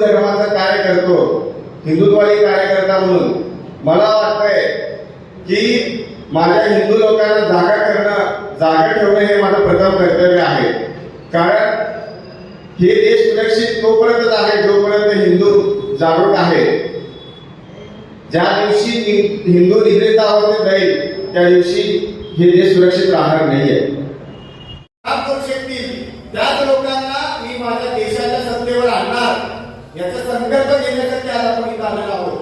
धर्माचं कार्य करतो कार्यकर्ता म्हणून मला वाटतंय माझ्या हिंदू लोकांना जागा करणं जागा ठेवणं हे माझं प्रथम कर्तव्य आहे. कारण हे देश सुरक्षित तोपर्यंतच आहे जोपर्यंत हिंदू जागरूक आहे. ज्या दिवशी हिंदू निद्रित अवस्थेत जाईल त्या दिवशी हे देश सुरक्षित राहणार नाहीये. काम करू शकतील त्याच लोकांना मी माझ्या देशाच्या सत्तेवर आणणार. याचा संकल्प घेण्यासाठी आज आपण इथं आलेलो आहोत.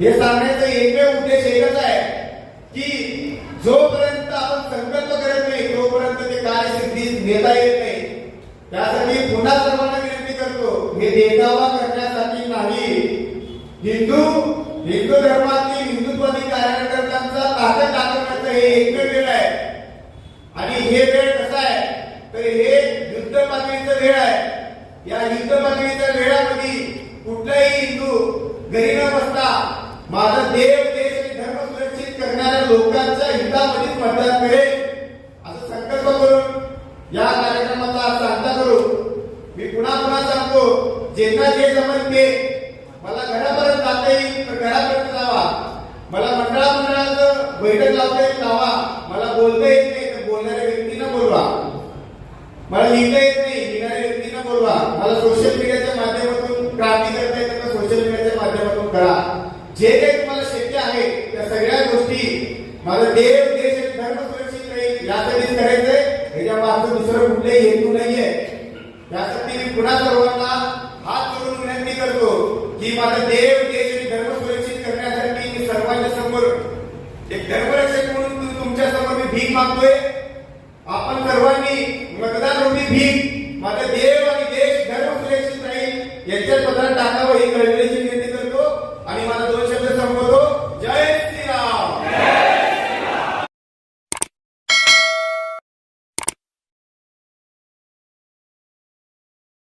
हे सांगण्याचा एकमेव उद्देश एकच आहे की जोपर्यंत आपण संकल्प करत नाही तोपर्यंत ते कार्यसिद्धी नेता येत नाही. त्यासाठी पुन्हा सर्वांना विनंती करतो हे देखावा करण्यासाठी नाही. हिंदू हिंदू धर्मातील हिंदुत्वादी कार्यकर्त्यांचा ताकद दाखवण्याचं हे एकमेव वेळ आहे. आणि हे वेळ कसा आहे? तर हे युद्ध पातळीचा वेळ आहे. या युद्ध पातळीच्या वेळामध्ये कुठलाही हिंदू घरी न बसता माझा देव देश आणि धर्म सुरक्षित करणाऱ्या लोकांच्या हितामध्येच मतदान मिळेल असं संकल्प करून या कार्यक्रमाचा आज सांगता करू मी पुन्हा पुन्हा सांगतो ज्यांना जे जमत ते मला घरापर्यंत जाता येईल तर घरापर्यंत जावा. मला मंडळा मंडळाचं बैठक लावता येईल लावा. मला बोलता येत नाही तर बोलणाऱ्या व्यक्तींना बोलवा. मला लिहिता येत नाही लिहिणाऱ्या व्यक्तींना बोलवा. मला सोशल मीडियाच्या माध्यमातून क्रांती करता येतं तर सोशल मीडियाच्या माध्यमातून करा. जे काही तुम्हाला शक्य आहे त्या सगळ्या गोष्टी माझा देव देश धर्म सुरक्षित राहील. यासाठीच करायचंय. ह्याच्या मागचं दुसरं कुठलंही हेतू नाहीये. त्यासाठी मी पुन्हा सर्वांना माझा देव देश धर्म सुरक्षित करण्यासाठी मी सर्वांच्या समोर एक धर्मरक्षक म्हणून तुमच्यासमोर मी भीक मागतोय. आपण सर्वांनी मतदान रूपी भीक माझा देव आणि देश धर्म सुरक्षित राहील याच्या पदार्थ टाकावं ही कळले.